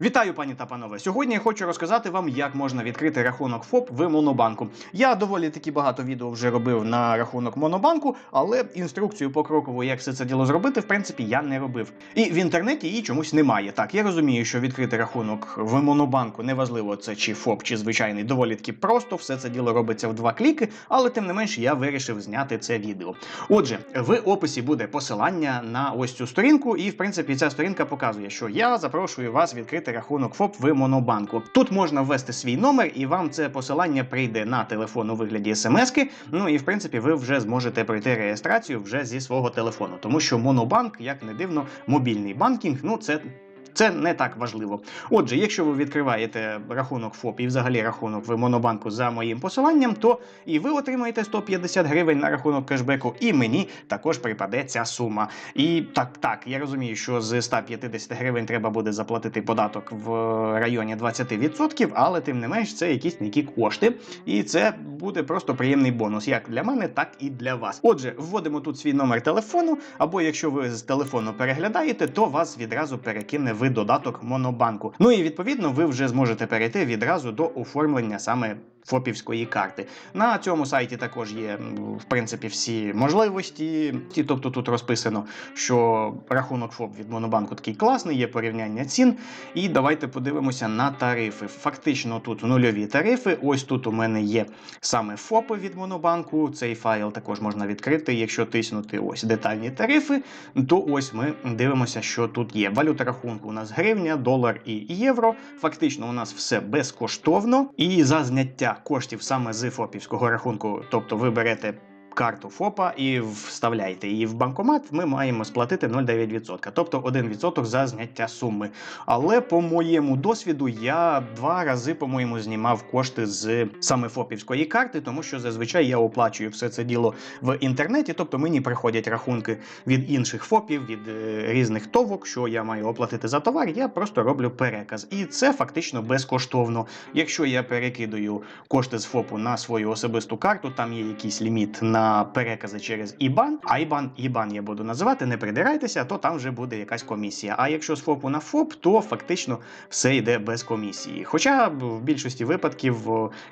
Вітаю, пані та панове. Сьогодні я хочу розказати вам, як можна відкрити рахунок ФОП в Монобанку. Я доволі таки багато відео вже робив на рахунок Монобанку, але інструкцію покрокову, як все це діло зробити, в принципі, я не робив. І в інтернеті її чомусь немає. Так, я розумію, що відкрити рахунок в Монобанку неважливо, це чи ФОП, чи звичайний, доволі таки просто. Все це діло робиться в два кліки, але тим не менш я вирішив зняти це відео. Отже, в описі буде посилання на ось цю сторінку, і в принципі ця сторінка показує, що я запрошую вас відкрити рахунок ФОП в Монобанку. Тут можна ввести свій номер, і вам це посилання прийде на телефон у вигляді смски. Ну і в принципі ви вже зможете пройти реєстрацію вже зі свого телефону, тому що Монобанк, як не дивно, мобільний банкінг, ну це. Це не так важливо. Отже, якщо ви відкриваєте рахунок ФОП і взагалі рахунок в Монобанку за моїм посиланням, то і ви отримаєте 150 гривень на рахунок кешбеку, і мені також припаде ця сума. І так, так, я розумію, що з 150 гривень треба буде заплатити податок в районі 20%, але тим не менш це якісь які кошти, і це буде просто приємний бонус, як для мене, так і для вас. Отже, вводимо тут свій номер телефону, або якщо ви з телефону переглядаєте, то вас відразу перекине в додаток Монобанку. Ну і відповідно ви вже зможете перейти відразу до оформлення саме. ФОПівської карти на цьому сайті також є в принципі всі можливості. Ті, тобто тут розписано, що рахунок ФОП від Монобанку такий класний, є порівняння цін. І давайте подивимося на тарифи. Фактично тут нульові тарифи. Ось тут у мене є саме ФОПи від Монобанку. Цей файл також можна відкрити. Якщо тиснути ось детальні тарифи, то ось ми дивимося, що тут є. Валюта рахунку у нас гривня, долар і євро. Фактично, у нас все безкоштовно. І за зняття коштів саме з ФОПівського рахунку, тобто ви берете. Карту ФОПа і вставляєте її в банкомат, ми маємо сплатити 0,9%, тобто 1% за зняття суми. Але по моєму досвіду я два рази, по-моєму, знімав кошти з саме ФОПівської карти, тому що зазвичай я оплачую все це діло в інтернеті, тобто мені приходять рахунки від інших ФОПів, від е, різних товок, що я маю оплатити за товар, я просто роблю переказ. І це фактично безкоштовно. Якщо я перекидаю кошти з ФОПу на свою особисту карту, там є якийсь ліміт на перекази через IBAN, а IBAN, IBAN я буду називати, не придирайтеся, то там вже буде якась комісія. А якщо з ФОПу на ФОП, то фактично все йде без комісії. Хоча в більшості випадків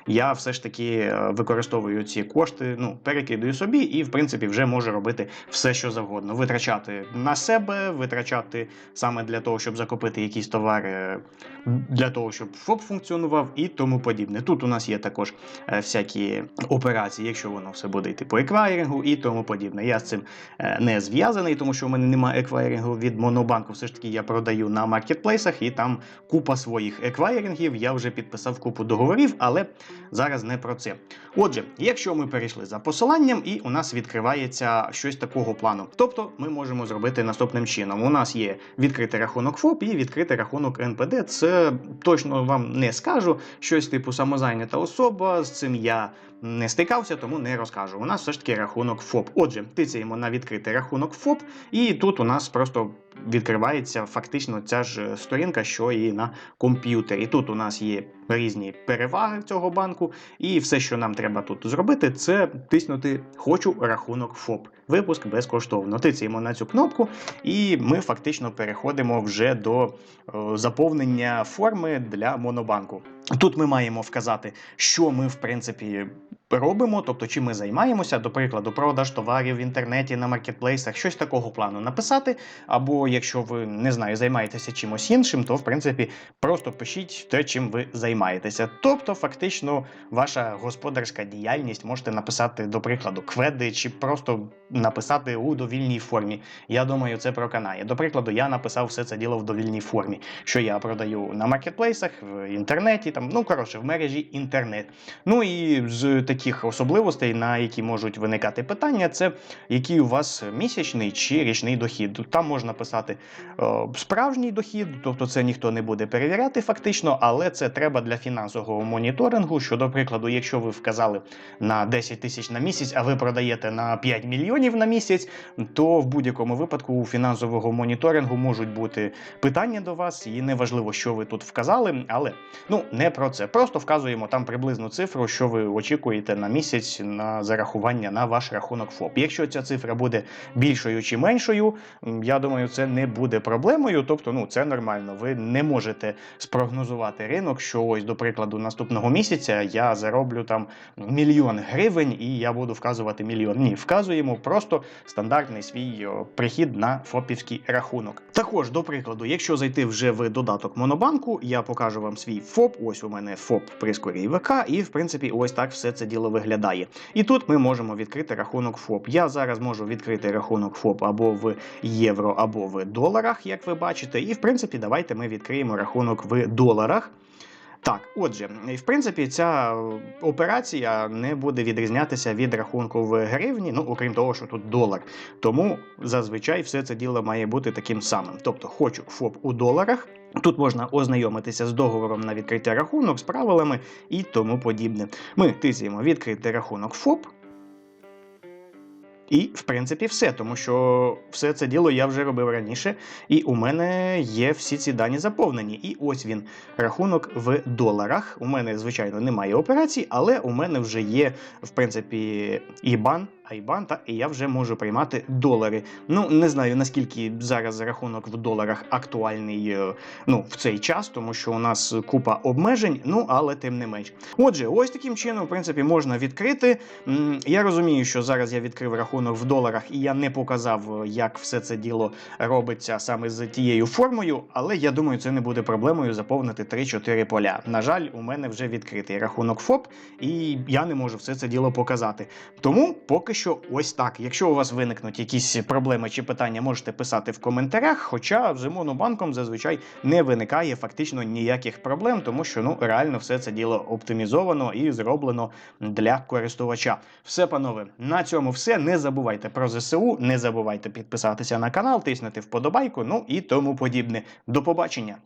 я все ж таки е, використовую ці кошти, ну перекидую собі і в принципі вже можу робити все, що завгодно. Витрачати на себе, витрачати саме для того, щоб закупити якісь товари, для того, щоб ФОП функціонував і тому подібне. Тут у нас є також е, всякі операції, якщо воно все буде йти по еквайрингу і тому подібне. Я з цим е, не зв'язаний, тому що в мене немає еквайрингу від Монобанку. Все ж таки я продаю на маркетплейсах, і там купа своїх еквайрингів. Я вже підписав купу договорів, але зараз не про це. Отже, якщо ми перейшли за посиланням, і у нас відкривається щось такого плану. Тобто ми можемо зробити наступним чином. У нас є відкритий рахунок ФОП і відкритий рахунок НПД. Це точно вам не скажу. Щось типу самозайнята особа. З цим я не стикався, тому не розкажу. У нас все ж таки рахунок ФОП. Отже, тицяємо на відкритий рахунок ФОП, і тут у нас просто відкривається фактично ця ж сторінка, що і на комп'ютері. Тут у нас є різні переваги цього банку, і все, що нам треба тут зробити, це тиснути Хочу рахунок ФОП. Випуск безкоштовно. Тицяємо на цю кнопку, і ми фактично переходимо вже до е, заповнення форми для монобанку. Тут ми маємо вказати, що ми в принципі робимо, тобто чим ми займаємося, до прикладу, продаж товарів в інтернеті на маркетплейсах, щось такого плану написати. Або якщо ви не знаю, займаєтеся чимось іншим, то в принципі просто пишіть те, чим ви займаєтеся. Тобто, фактично, ваша господарська діяльність можете написати, до прикладу, кведи чи просто написати у довільній формі. Я думаю, це проканає. До прикладу, я написав все це діло в довільній формі, що я продаю на маркетплейсах, в інтернеті, там, ну коротше, в мережі інтернет. Ну і з таких особливостей, на які можуть виникати питання, це який у вас місячний чи річний дохід. Там можна писати е, справжній дохід, тобто це ніхто не буде перевіряти фактично, але це треба для фінансового моніторингу. Що, до прикладу, якщо ви вказали на 10 тисяч на місяць, а ви продаєте на 5 мільйонів на місяць, то в будь-якому випадку у фінансового моніторингу можуть бути питання до вас, і неважливо, що ви тут вказали, але ну не про це. Просто вказуємо там приблизну цифру, що ви очікуєте отримуєте на місяць на зарахування на ваш рахунок ФОП. Якщо ця цифра буде більшою чи меншою, я думаю, це не буде проблемою. Тобто, ну це нормально. Ви не можете спрогнозувати ринок, що ось, до прикладу, наступного місяця я зароблю там мільйон гривень і я буду вказувати мільйон. Ні, вказуємо просто стандартний свій прихід на ФОПівський рахунок. Також, до прикладу, якщо зайти вже в додаток Монобанку, я покажу вам свій ФОП. Ось у мене ФОП прискорій ВК, і в принципі, ось так все це діло виглядає. І тут ми можемо відкрити рахунок ФОП. Я зараз можу відкрити рахунок ФОП або в євро, або в доларах, як ви бачите. І в принципі, давайте ми відкриємо рахунок в доларах. Так, отже, в принципі, ця е, операція не буде відрізнятися від рахунку в гривні, ну окрім того, що тут долар. Тому зазвичай все це діло має бути таким самим. Тобто, хочу ФОП у доларах. Тут можна ознайомитися з договором на відкриття рахунок, з правилами і тому подібне. Ми тисяємо відкрити рахунок ФОП. І, в принципі, все, тому що все це діло я вже робив раніше, і у мене є всі ці дані заповнені. І ось він, рахунок в доларах. У мене, звичайно, немає операцій, але у мене вже є, в принципі, IBAN, IBAN, та, і я вже можу приймати долари. Ну, не знаю, наскільки зараз рахунок в доларах актуальний е, ну, в цей час, тому що у нас купа обмежень, ну, але тим не менш. Отже, ось таким чином, в принципі, можна відкрити. Я розумію, що зараз я відкрив рахунок в доларах, і я не показав, е, як все це діло робиться саме з тією формою, але я думаю, це не буде проблемою заповнити 3-4 поля. На жаль, у мене вже відкритий рахунок ФОП, і я не можу все це діло показати. Тому поки що ось так. Якщо у вас виникнуть якісь проблеми чи питання, можете писати в коментарях. Хоча з Монобанком зазвичай не виникає фактично ніяких проблем, тому що ну реально все це діло оптимізовано і зроблено для користувача. Все, панове, на цьому все. Не забувайте про ЗСУ, не забувайте підписатися на канал, тиснути вподобайку, ну і тому подібне. До побачення.